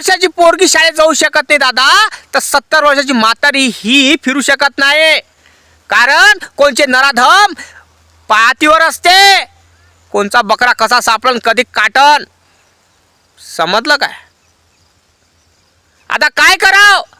वर्षाची पोरगी शाळेत जाऊ शकत नाही दादा. तर सत्तर वर्षाची म्हातारी ही फिरू शकत नाही. कारण कोणचे नराधम पातीवर असते. कोणचा बकरा कसा सापडन कधी काटन समजलं काय? आता काय करावं?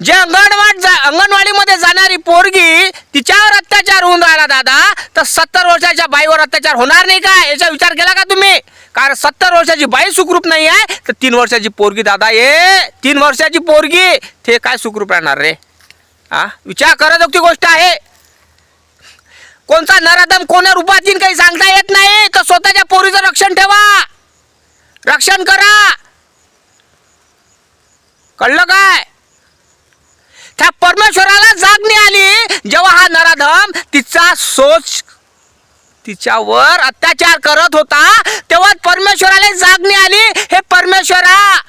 जे अंगणवाड जा अंगणवाडीमध्ये जाणारी पोरगी तिच्यावर अत्याचार होऊन राहिला दादा. तर सत्तर वर्षाच्या बाईवर अत्याचार होणार नाही का याचा विचार केला का तुम्ही? कारण सत्तर वर्षाची बाई सुखरूप नाही आहे. तर तीन वर्षाची पोरगी दादा ये. तीन वर्षाची पोरगी. ते काय सुखरूप राहणार रे? हा विचार करत ती गोष्ट आहे. कोणता नराधम कोणा रूपात येईन काही सांगता येत नाही. तर स्वतःच्या पोरीचं रक्षण ठेवा. रक्षण करा. कळलं काय? त्या परमेश्वराला जागणी आली. जेव्हा हा नराधम तिचा सोच तिच्यावर अत्याचार करत होता तेव्हा परमेश्वराला जागणी आली. हे परमेश्वरा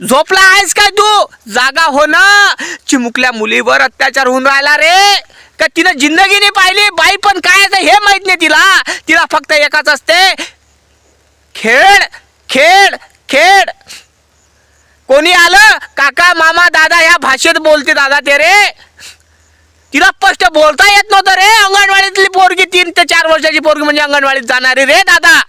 झोपला आहेस काय तू? जागा हो ना. चिमुकल्या मुलीवर अत्याचार होऊन राहिला रे. का तिनं जिंदगी नाही पाहिली? बाई पण काय आहे हे माहीत नाही तिला. तिला फक्त एकच असते. खेळ खेळ खेळ. कोणी आलं? काका मामा दादा या भाषेत बोलते दादा ते रे. तिला स्पष्ट बोलता येत नव्हतं रे. अंगणवाडीतली पोरगी तीन ते चार वर्षाची पोरगी म्हणजे अंगणवाडीत जाणारी रे दादा.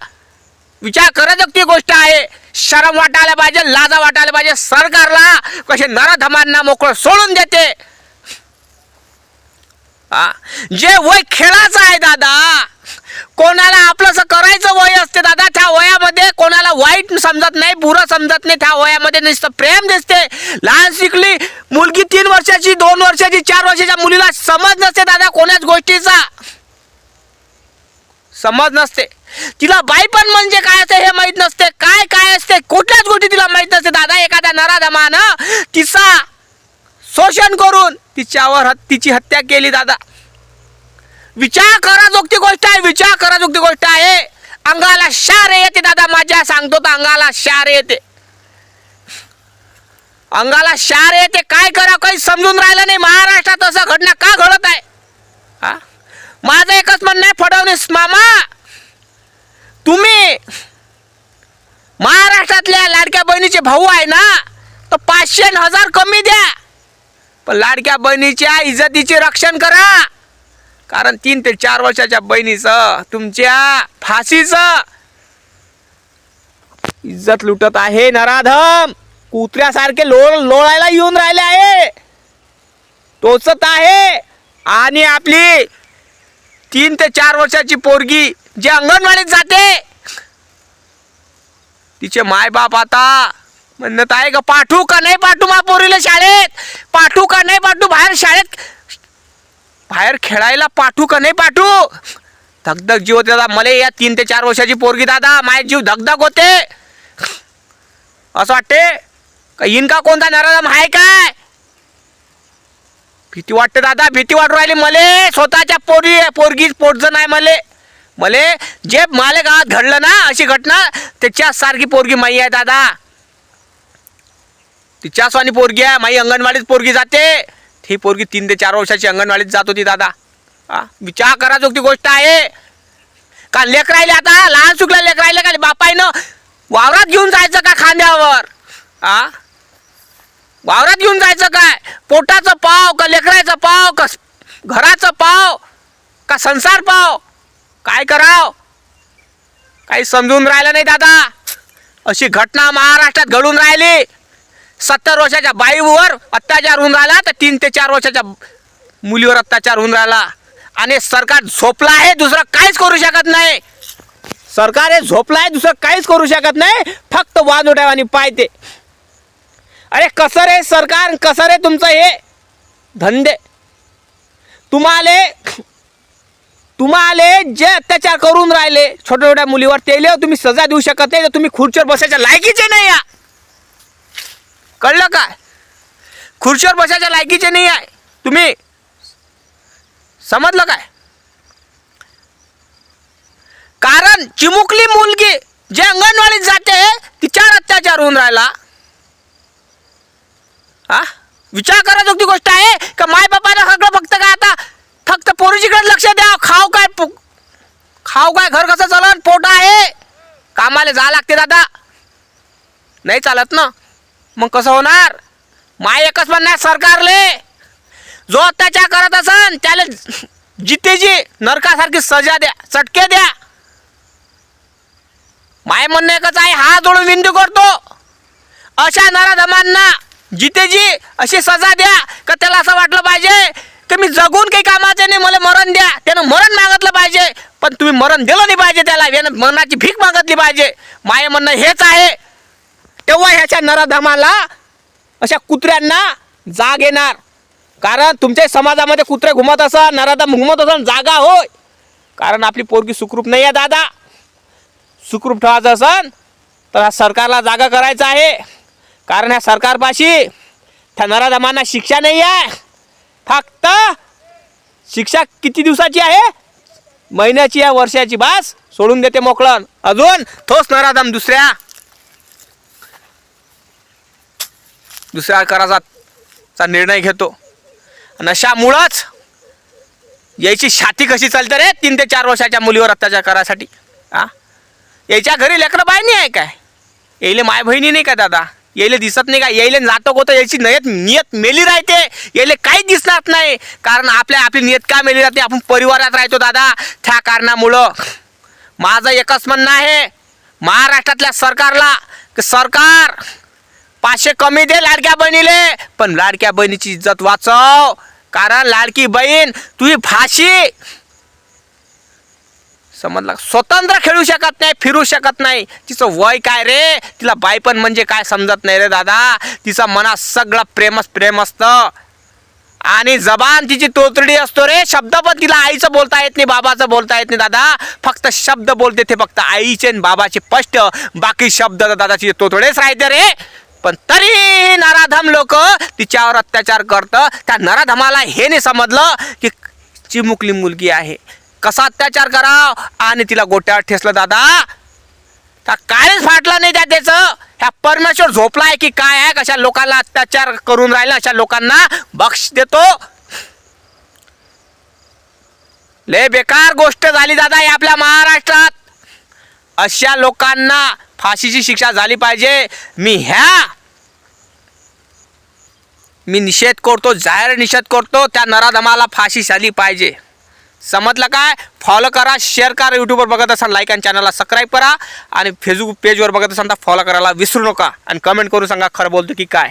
विचार करत ती गोष्ट आहे. शरम वाटायला पाहिजे लाजा वाटायला पाहिजे. सरकारला कसे नरधमांना मोकळं सोडून देते. हा जे वय खेळाचं आहे दादा कोणाला आपलंच करायचं वय असते दादा वाईट समजत नाही बुरं समजत नाही त्या वयामध्ये नुसतं प्रेम दिसते. लहान शिकली मुलगी तीन वर्षाची दोन वर्षाची चार वर्षाच्या मुलीला समज नसते दादा कोणाच गोष्टीचा. समज नसते. तिला बाई पण म्हणजे काय असते हे माहीत नसते. काय काय असते कुठल्याच गोष्टी तिला माहीत नसते. दादा एखाद्या नराधमानं तिचा शोषण करून तिच्यावर तिची हत्या केली दादा. विचार करा जोगती गोष्ट आहे विचार करा जोगती गोष्ट आहे. अंगाला शार येते दादा माझ्या सांगतो तर अंगाला शार येते. अंगाला शार येते काय करा काही समजून राहिलं नाही. महाराष्ट्रात असं घटना का घडत आहे? हा? माझं एकच म्हणणं आहे फडवणीस मामा तुम्ही महाराष्ट्रातल्या लाडक्या बहिणीचे भाऊ आहे ना तर पाचशे न हजार कमी द्या. पण लाडक्या बहिणीच्या इज्जतीचे रक्षण करा. कारण तीन ते चार वर्षाच्या बहिणीचं तुमच्या फाशीचं. इज्जत लुटत आहे नराधम. कुत्र्यासारखे लोळ लोळायला येऊन राहिले आहे. टोचत आहे. आणि आपली तीन ते चार वर्षाची पोरगी जी अंगणवाडीत जाते तिचे मायबाप आता म्हणत आहे का पाठवू का? नाही पाठवू मा पोरीला शाळेत? पाठवू का? नाही पाठवू? बाहेर शाळेत बाहेर खेळायला पाठवू का? नाही पाठवू? धगधग जीव होते दादा. मला या तीन ते चार वर्षाची पोरगी दादा. माझे जीव धगधग होते. असं वाटते? का इनका का कोणता नराधम आहे काय? भीती वाटते दादा. भीती वाटू राहिली मले. स्वतःच्या पोरी पोरगी पोटजन आहे मले. मले जे माले गावात घडलं ना अशी घटना त्याच्या सारखी पोरगी माई आहे दादा. तिच्या स्वानी पोरगी आहे. माई अंगणवाडीत पोरगी जाते. ही पोरगी तीन ते चार वर्षाची अंगणवाडीत जात होती दादा. हा विचार करा ती गोष्ट आहे. का लेख राहिले आता लहान सुकला लेख राहिले का बापाईनं वावरात घेऊन जायचं का खांद्यावर? आ वावरात घेऊन जायचं काय? पोटाचं पाव का लेकरायचं पाव का घराचं पाव का संसार पाव? काय कराव? काही समजून राहिलं नाही दादा. अशी घटना महाराष्ट्रात घडून राहिली. सत्तर वर्षाच्या बाईवर अत्याचार होऊन राहिला तर तीन ते चार वर्षाच्या मुलीवर अत्याचार होऊन राहिला. आणि सरकार झोपला आहे दुसरं काहीच करू शकत नाही. सरकार हे झोपलं आहे दुसरं काहीच करू शकत नाही फक्त वाद उठावानी पाहिजे अरे कसं रे सरकार कसं रे तुमचं हे? धंदे. तुम्हाला तुम्हाला जे अत्याचार करून राहिले छोट्या छोट्या मुलीवर तेले तुम्ही सजा देऊ शकत नाही तर तुम्ही खुर्चीवर बसायच्या लायकीचे नाही या. कळलं काय? खुर्चीवर बसायच्या लायकीचे नाही आहे. तुम्ही समजलं काय? कारण चिमुकली मुलगी जे अंगणवाडीत जाते तिच्यावर अत्याचार होऊन राहिला. हा विचार करा जोगती गोष्ट आहे का माय बापानं सगळं फक्त काय आता? फक्त पोरीचीकडे लक्ष द्या खाऊ काय खाऊ काय? घर कसं चालन पोट आहे. कामाला जा लागते दादा. नाही चालत ना. मग कसं होणार? माय एकच म्हणणार सरकारले. जो अत्याचार करत असन त्याला जितेजी नरकासारखी सजा द्या चटके द्या. माय म्हणणं एकच आहे हा जोडून विनंती करतो. अशा नराधमांना जितेजी अशी सजा द्या का त्याला असं वाटलं पाहिजे की मी जगून काही कामाचे नाही मला मरण द्या. त्यानं मरण मागितलं पाहिजे पण तुम्ही मरण दिलं नाही पाहिजे त्याला यानं मरणाची भीक मागितली पाहिजे. माय म्हणणं हेच आहे. तेव्हा ह्याच्या नराधमाला अशा कुत्र्यांना जाग येणार. कारण तुमच्या समाजामध्ये कुत्रे घुमत असा नराधम घुमत असा जागा होय. कारण आपली पोरगी सुखरूप नाही आहे दादा. सुखरूप ठेवायचं असन तर हा सरकारला जागा करायचं आहे. कारण ह्या सरकारपाशी त्या नराधमांना शिक्षा नाही आहे. फक्त शिक्षा किती दिवसाची आहे? महिन्याची आहे वर्षाची. बास सोडून देते मोकळण अजून तोच नराधम दुसऱ्या. दुसऱ्या कराचा चा निर्णय घेतो. नशामुळंच याची छाती कशी चालते रे? तीन ते चार वर्षाच्या मुलीवर अत्याचार करायसाठी. हा याच्या घरी लेकरं बाय नाही आहे काय? यायले माय बहिणी नाही का दादा? यायले दिसत नाही का यायले नाटक होतं याची नयत नियत मेली राहते. यायले काही दिसणार नाही. कारण आपल्या आपली नियत का मेली राहते? आपण परिवारात राहतो दादा. त्या कारणामुळं. माझं एकच म्हणणं आहे महाराष्ट्रातल्या सरकारला की सरकार पाचशे कमी दे लाडक्या बहिणीले. पण लाडक्या बहिणीची इज्जत वाचव. कारण लाडकी बहीण तुझी फाशी. समजला? स्वतंत्र खेळू शकत नाही फिरू शकत नाही. तिचं वय काय रे? तिला बायपण म्हणजे काय समजत नाही रे दादा? तिचं मनात सगळं प्रेमच प्रेम असतं. आणि जबान तिची तोतडी असतो रे. शब्द पण तिला आईचं बोलता येत नाही बाबाचं बोलता येत नाही दादा. फक्त शब्द बोलते ते फक्त आईचे आणि बाबाचे स्पष्ट. बाकी शब्द दादाची तोतडेच राहते रे. पण तरी नराधम लोक तिच्यावर अत्याचार करतं. त्या नराधमाला हे नाही समजलं की चिमुकली मुलगी आहे. कसा अत्याचार कराव? आणि तिला गोट्यावर ठेसलं दादा त्या कायच फाटलं नाही त्या त्याचं. ह्या परमेश्वर झोपला आहे की काय आहे? कशा लोकांना अत्याचार करून राहिला? अशा लोकांना बक्ष देतो. लय बेकार गोष्ट झाली दादा आपल्या महाराष्ट्रात. अशा लोकांना फाशीची शिक्षा झाली पाहिजे. मी ह्या मी निषेध करतो जाहीर निषेध करतो त्या नराधमाला फाशी झाली पाहिजे. समजलं काय? फॉलो करा शेअर करा यूट्यूबवर बघत असाल लाईक आणि चॅनलला सबस्क्राईब करा आणि फेसबुक पेजवर बघत असाल तर फॉलो करायला विसरू नका. आणि कमेंट करून सांगा खरं बोलतो की काय?